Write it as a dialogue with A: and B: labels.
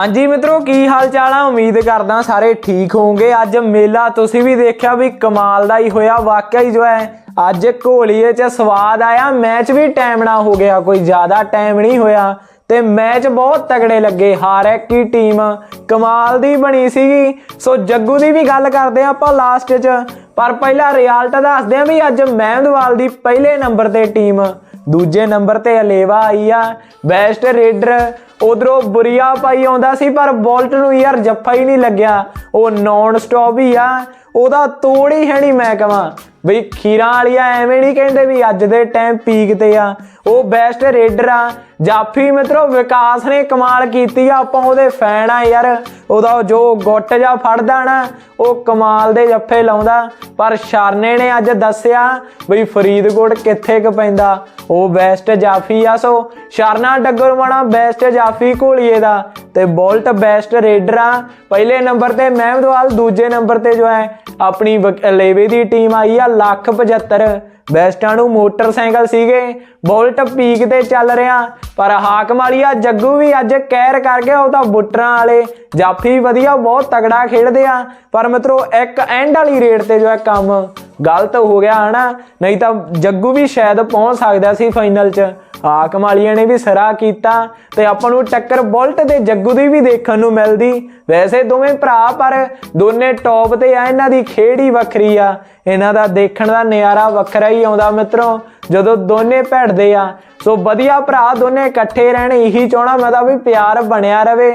A: ਹਾਂਜੀ ਮਿੱਤਰੋ, ਕੀ ਹਾਲ ਚਾਲ ਆ? ਉਮੀਦ ਕਰਦਾ ਸਾਰੇ ਠੀਕ ਹੋਵੋਗੇ। ਅੱਜ ਮੇਲਾ ਤੁਸੀਂ ਵੀ ਦੇਖਿਆ ਵੀ ਕਮਾਲ ਦਾ ਹੀ ਹੋਇਆ। ਵਾਕਿਆ ਹੀ ਜੋ ਹੈ, ਅੱਜ ਘੋਲੀਏ 'ਚ ਸਵਾਦ ਆਇਆ। ਮੈਚ ਵੀ ਟਾਈਮ ਨਾ ਹੋ ਗਿਆ। ਕੋਈ ਜ਼ਿਆਦਾ ਟਾਈਮ ਨਹੀਂ ਹੋਇਆ ਤੇ ਮੈਚ ਬਹੁਤ ਤਗੜੇ ਲੱਗੇ। ਹਾਰ ਇੱਕ ਹੀ ਟੀਮ ਕਮਾਲ ਦੀ ਬਣੀ ਸੀਗੀ। ਸੋ ਜੱਗੂ ਦੀ ਵੀ ਗੱਲ ਕਰਦੇ ਆ ਆਪਾਂ ਲਾਸਟ 'ਚ। ਪਰ ਪਹਿਲਾਂ ਰਿਜ਼ਲਟ ਦੱਸਦੇ ਆ ਵੀ ਅੱਜ ਮਹਿੰਦਵਾਲ ਦੀ ਪਹਿਲੇ ਨੰਬਰ ਤੇ ਟੀਮ ਦੂਜੇ ਨੰਬਰ ਤੇ ਅਲੇਵਾ ਆਈ ਆ। ਬੈਸਟ ਰੇਡਰ ਉਧਰੋਂ ਬੁਰੀਆ ਪਾਈ ਆਉਂਦਾ ਸੀ, ਪਰ ਬੋਲਟ ਨੂੰ ਯਾਰ ਜੱਫਾ ਹੀ ਨਹੀਂ ਲੱਗਿਆ। ਉਹ ਨੌਨ ਸਟਾਪ ਹੀ ਆ। ਉਹਦਾ ਤੋੜ ਹੀ ਹੈ ਨਹੀਂ ਮੈਂ ਕਹਾਂ। ਬਈ ਖੀਰਾਂ ਵਾਲੀਆਂ ਐਵੇਂ ਨਹੀਂ ਕਹਿੰਦੇ ਵੀ ਅੱਜ ਦੇ ਟਾਈਮ ਪੀਕ ਤੇ ਆ। ਉਹ ਬੈਸਟ ਰੇਡਰ ਆ। ਜਾਫੀ ਮਿੱਤਰੋ, ਵਿਕਾਸ ਨੇ ਕਮਾਲ ਕੀਤੀ ਆ। ਆਪਾਂ ਉਹਦੇ ਫੈਨ ਆ ਯਾਰ। ਉਹਦਾ ਜੋ ਗੁੱਟ ਜਾ ਫੜਦਾ ਨਾ, ਉਹ ਕਮਾਲ ਦੇ ਜੱਫੇ ਲਾਉਂਦਾ। ਪਰ ਸ਼ਰਨੇ ਨੇ ਅੱਜ ਦੱਸਿਆ ਬਈ ਫਰੀਦਕੋਟ ਕਿੱਥੇ ਕ ਪੈਂਦਾ। ਉਹ ਬੈਸਟ ਜਾਫੀ ਆ ਸੋ, ਸ਼ਰਨਾ ਡੱਗਰਵਾਣਾ ਬੈਸਟ ਜਾਫੀ ਘੋਲੀਏ ਦਾ। ਤੇ ਬੋਲਟ ਬੈਸਟ ਰੇਡਰ ਆ। ਪਹਿਲੇ ਨੰਬਰ ਤੇ ਮਹਿਮਦਵਾਲ, ਦੂਜੇ ਨੰਬਰ ਤੇ ਜੋ ਹੈ, ਆਪਣੀ ਲੇਵੇ ਦੀ ਟੀਮ ਆਈ ਆ ਲੱਖ 75 ਬੈਸਟਾਂ ਨੂੰ ਮੋਟਰਸਾਈਕਲ ਸੀਗੇ। ਬੋਲਟ ਪੀਕ ਤੇ ਚੱਲ ਰਿਹਾ। ਪਰ ਹਾਕਮ ਵਾਲੀ ਆ, ਜੱਗੂ ਵੀ ਅੱਜ ਕੈਰ ਕਰ ਗਿਆ ਉਹ ਤਾਂ ਬੁੱਟਰਾਂ ਵਾਲੇ। ਜਾਫੀ ਵਧੀਆ, ਬਹੁਤ ਤਗੜਾ ਖੇਡਦੇ ਆ। ਪਰ ਮਿੱਤਰੋ, ਇੱਕ ਐਂਡ ਵਾਲੀ ਰੇਡ ਤੇ ਜੋ ਹੈ, ਕੰਮ ਗਲਤ ਹੋ ਗਿਆ, ਹਨਾ? ਨਹੀਂ ਤਾਂ ਜੱਗੂ ਵੀ ਸ਼ਾਇਦ ਪਹੁੰਚ ਸਕਦਾ ਸੀ ਫਾਈਨਲ 'ਚ। ਹਾਕਮ ਵਾਲੀਆਂ ਨੇ ਵੀ ਸਰਾ ਕੀਤਾ ਤੇ ਆਪਾਂ ਨੂੰ ਟੱਕਰ ਬੁਲਟ ਤੇ ਜੱਗੂ ਦੀ ਵੀ ਦੇਖਣ ਨੂੰ ਮਿਲਦੀ। ਵੈਸੇ ਦੋਵੇਂ ਭਰਾ ਪਰ ਦੋਨੇ ਟੌਪ ਤੇ ਆ, ਇਹਨਾਂ ਦੀ ਖੇਡ ਹੀ ਵੱਖਰੀ ਆ। ਇਹਨਾਂ ਦਾ ਦੇਖਣ ਦਾ ਨਜ਼ਾਰਾ ਵੱਖਰਾ ਹੀ ਆਉਂਦਾ ਮਿੱਤਰੋ, ਜਦੋਂ ਦੋਨੇ ਭੈੜਦੇ ਆ। ਸੋ ਵਧੀਆ ਭਰਾ ਦੋਨੇ ਇਕੱਠੇ ਰਹਿਣ, ਇਹੀ ਚਾਹਣਾ ਮੈਂ ਤਾਂ ਵੀ ਪਿਆਰ ਬਣਿਆ ਰਵੇ।